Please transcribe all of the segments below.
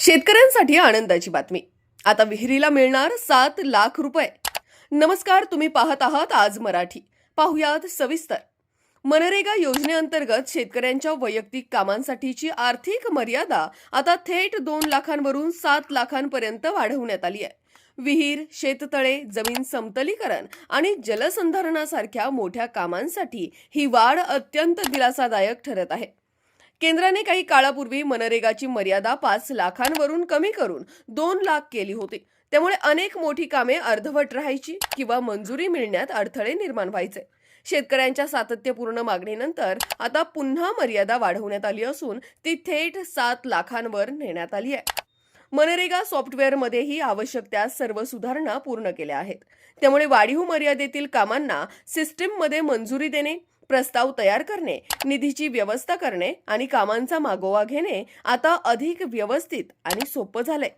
शेतकऱ्यांसाठी आनंदाची बातमी. आता विहिरीला मिळणार सात लाख रुपये. नमस्कार तुम्ही पाहत आहात आज मराठी. पाहुयात सविस्तर. मनरेगा योजनेअंतर्गत शेतकऱ्यांच्या वैयक्तिक कामांसाठीची आर्थिक मर्यादा आता थेट दोन लाखांवरून सात लाखांपर्यंत वाढवण्यात आली आहे. विहीर शेततळे जमीन समतलीकरण आणि जलसंधारणासारख्या मोठ्या कामांसाठी ही वाढ अत्यंत दिलासादायक ठरत आहे. केंद्राने काही काळापूर्वी मनरेगाची मर्यादा पाच लाखांवरून कमी करून दोन लाख केली होती. त्यामुळे अनेक मोठी कामे अर्धवट राहायची किंवा मंजुरी मिळण्यात अडथळे निर्माण व्हायचे. शेतकऱ्यांच्या सातत्यपूर्ण मागणीनंतर आता पुन्हा मर्यादा वाढवण्यात आली असून ती थेट सात लाखांवर नेण्यात आली आहे. मनरेगा सॉफ्टवेअरमध्येही आवश्यक त्या सर्व सुधारणा पूर्ण केल्या आहेत. त्यामुळे वाढीव मर्यादेतील कामांना सिस्टीममध्ये मंजुरी देणे प्रस्ताव तयार करणे निधीची व्यवस्था करणे आणि कामांचा मागोवा घेणे आता अधिक व्यवस्थित आणि सोपं झालंय.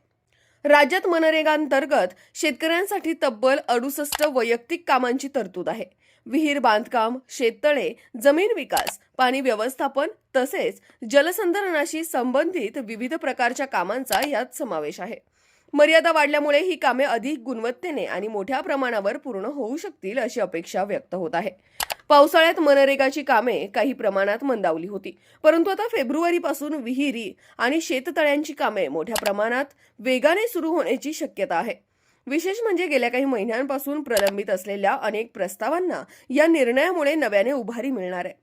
राज्यात मनरेगांतर्गत शेतकऱ्यांसाठी तब्बल अडुसष्ट वैयक्तिक कामांची तरतूद आहे. विहीर बांधकाम शेततळे जमीन विकास पाणी व्यवस्थापन तसेच जलसंधारणाशी संबंधित विविध प्रकारच्या कामांचा यात समावेश आहे. मर्यादा वाढल्यामुळे ही कामे अधिक गुणवत्तेने आणि मोठ्या प्रमाणावर पूर्ण होऊ शकतील अशी अपेक्षा व्यक्त होत आहे. पावसाळ्यात मनरेगाची कामे काही प्रमाणात मंदावली होती. परंतु आता फेब्रुवारीपासून विहिरी आणि शेततळ्यांची कामे मोठ्या प्रमाणात वेगाने सुरू होण्याची शक्यता आहे. विशेष म्हणजे गेल्या काही महिन्यांपासून प्रलंबित असलेल्या अनेक प्रस्तावांना या निर्णयामुळे नव्याने उभारी मिळणार आहे.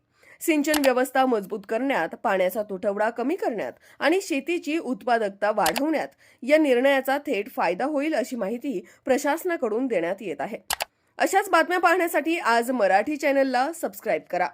सिंचन व्यवस्था मजबूत करण्यात पाण्याचा तुटवडा कमी करण्यात आणि शेतीची उत्पादकता वाढवण्यात या निर्णयाचा थेट फायदा होईल अशी माहिती प्रशासनाकडून देण्यात येत आहे. अशाच बातम्या पाहण्यासाठी आज मराठी चॅनलला सबस्क्राईब करा.